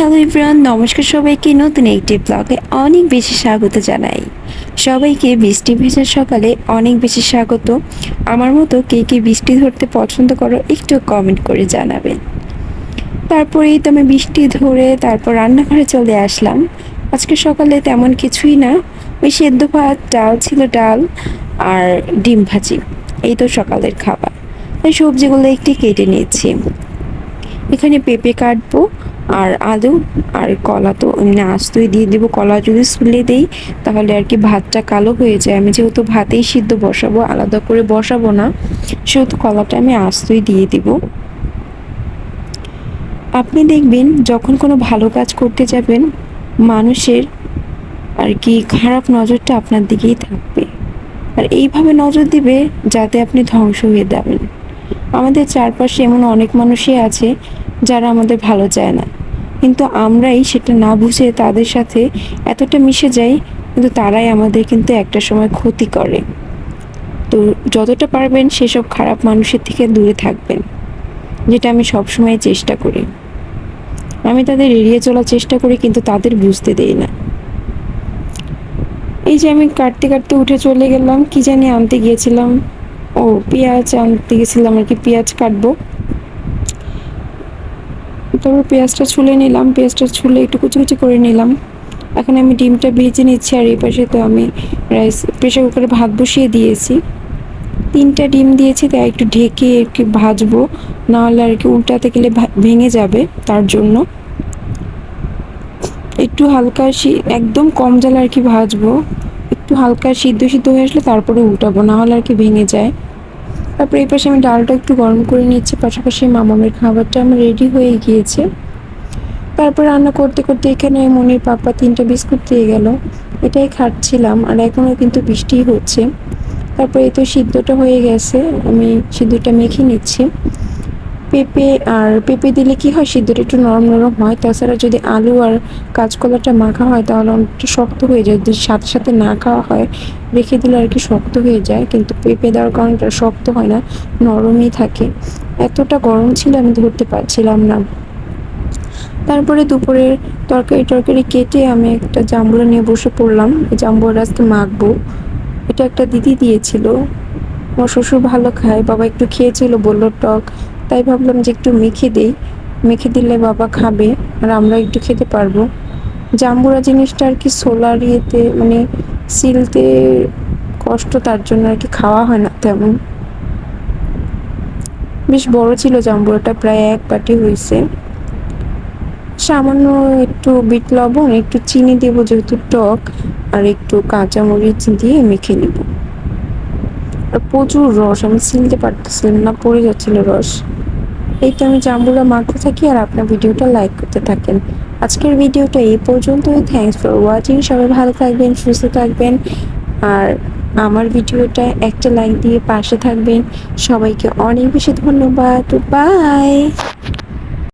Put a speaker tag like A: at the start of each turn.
A: Hello everyone নমস্কার সবাইকে। নতুন একটি ব্লগে অনেক বেশি স্বাগত জানাই। সবাইকে বৃষ্টি ভেজা সকালে অনেক বেশি স্বাগত। আমার মতো কে কে বৃষ্টি ধরতে পছন্দ করো একটু কমেন্ট করে জানাবেন তারপরেই তো আমি বৃষ্টি ধরে তারপর রান্নাঘরে চলে আসলাম। আজকে সকালে তেমন কিছুই না। ওই সেদ্ধ ভাত, ডাল ছিল ডাল আর ডিম ভাজি। এই তো সকালের খাবার। তাই সবজিগুলো একটি কেটে নিয়েছি এখানে পেঁপে কাটবো আর আলু আর কলা তো এমনি আস্তই দিয়ে দেবো। কলা যদি সুলে দেই, তাহলে আর কি ভাতটা কালো হয়ে যায়। আমি যেহেতু ভাতেই সিদ্ধ বসাবো, আলাদা করে বসাবো না, সেহেতু কলাটা আমি আস্তই দিয়ে দিব। আপনি দেখবেন যখন কোনো ভালো কাজ করতে যাবেন, মানুষের আর কি খারাপ নজরটা আপনার দিকেই থাকবে। আর এইভাবে নজর দিবে যাতে আপনি ধ্বংস হয়ে যাবেন। আমাদের চারপাশে এমন অনেক মানুষই আছে যারা আমাদের ভালো চায় না। কিন্তু আমরাই সেটা না বুঝে তাদের সাথে এতটা মিশে যাই, কিন্তু তারাই আমাদের কিন্তু একটা সময় ক্ষতি করে। তো যতটা পারবেন সেসব খারাপ মানুষের থেকে দূরে থাকবেন, যেটা আমি সবসময় চেষ্টা করি। আমি তাদের এড়িয়ে চলার চেষ্টা করি, কিন্তু তাদের বুঝতে দেই না। এই যে আমি কাটতে কাটতে উঠে চলে গেলাম, কি জানি আনতে গিয়েছিলাম। ও, পেঁয়াজ আনতে গেছিলাম আর কি, পেঁয়াজ কাটবো। তারপর পেঁয়াজটা ছুলে নিলাম, পেঁয়াজটা ছুলে একটু কুচি কুচি করে নিলাম। এখন আমি ডিমটা ভেজে নিচ্ছি আর এই পাশে তো আমি রাইস প্রেশার কুকারে ভাত বসিয়ে দিয়েছি। তিনটা ডিম দিয়েছি, তাই একটু ঢেকে আর কি ভাজবো, নাহলে আর কি উল্টাতে গেলে ভেঙে যাবে তার জন্য। একটু হালকা একদম কম জাল আর কি ভাজবো। একটু হালকা সিদ্ধ সিদ্ধ হয়ে আসলে তারপরে উল্টাবো না হলে আর কি ভেঙে যায়। তারপর এই পাশে আমি ডালটা একটু গরম করে নিচ্ছি পাশাপাশি মামামের খাবারটা আমার রেডি হয়ে গিয়েছে। তারপর রান্না করতে করতে এখানে মনির পাপা তিনটা বিস্কুট দিয়ে গেল। এটাই খাচ্ছিলাম আর এখনও কিন্তু বৃষ্টি হচ্ছে। তারপরে এই তো সিদ্ধটা হয়ে গেছে, আমি সিদ্ধটা মেখে নিচ্ছি। পেঁপে আর পেঁপে দিলে কি হয়? সিদ্ধটা একটু নরম নরম হয়। তাছাড়া যদি আলু আর কাঁচকলাটা মাখা হয়, তাহলে অনেকটা শক্ত হয়ে যায়। যদি সাথে সাথে না খাওয়া হয়, রেখে দিলে আর কি শক্ত হয়ে যায়। কিন্তু পেঁপে দেওয়ার কারণে শক্ত হয় না, নরমই থাকে। এতটা গরম ছিল আমি ধরতে পারছিলাম না। তারপরে দুপুরের তরকারি টরকারি কেটে আমি একটা জাম্বুরা নিয়ে বসে পড়লাম। এই জাম্বুরা আজকে মাখবো। এটা একটা দিদি দিয়েছিল। আমার শ্বশুর ভালো খায়, বাবা একটু খেয়েছিল, বলল টক তাই ভাবলাম যে একটু মেখে দিই। মেখে দিলে বাবা খাবে আর আমরা একটু খেতে পারব। জাম্বুরা জিনিসটা আর কি সোলার ইয়েতে মানে সিলতে কষ্ট তার জন্য আর কি খাওয়া হয় না তেমন। বেশ বড় ছিল জাম্বুরাটা, প্রায় এক বাটি হয়েছে সামান্য একটু বিট লবণ, একটু চিনি দেবো যেহেতু টক, আর একটু কাঁচামরিচ দিয়ে মেখে নেব। আর প্রচুর রস, আমি ছিলতে পারতেছিলাম না, পড়ে যাচ্ছিল রস। এই তো আমি জাম্বুরা মাখতে থাকি আর আপনার ভিডিওটা লাইক করতে থাকেন। আজকের ভিডিওটা এই পর্যন্তই। থ্যাংকস ফর ওয়াচিং সবাই ভালো থাকবেন, সুস্থ থাকবেন। আর আমার ভিডিওটা একটা লাইক দিয়ে পাশে থাকবেন। সবাইকে অনেক বেশি ধন্যবাদ। বাই